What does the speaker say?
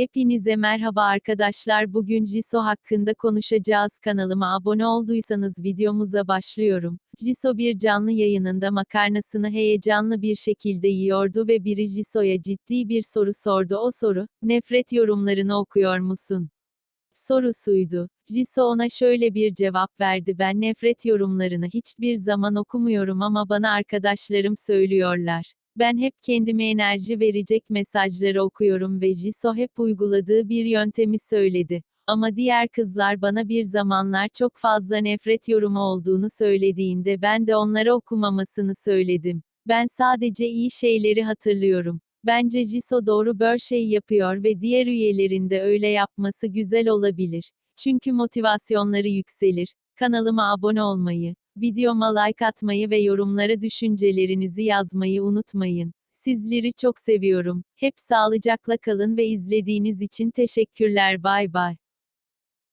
Hepinize merhaba arkadaşlar. Bugün Jiso hakkında konuşacağız. Kanalıma abone olduysanız videomuza başlıyorum. Jiso bir canlı yayınında makarnasını heyecanlı bir şekilde yiyordu ve biri Jiso'ya ciddi bir soru sordu. O soru, nefret yorumlarını okuyor musun? sorusuydu. Jiso ona şöyle bir cevap verdi. Ben nefret yorumlarını hiçbir zaman okumuyorum ama bana arkadaşlarım söylüyorlar. Ben hep kendime enerji verecek mesajları okuyorum ve Jiso hep uyguladığı bir yöntemi söyledi. Ama diğer kızlar bana bir zamanlar çok fazla nefret yorumu olduğunu söylediğinde ben de onlara okumamasını söyledim. Ben sadece iyi şeyleri hatırlıyorum. Bence Jiso doğru bir şey yapıyor ve diğer üyelerin de öyle yapması güzel olabilir. Çünkü motivasyonları yükselir. Kanalıma abone olmayı, videoma like atmayı ve yorumlara düşüncelerinizi yazmayı unutmayın. Sizleri çok seviyorum. Hep sağlıcakla kalın ve izlediğiniz için teşekkürler. Bay bay.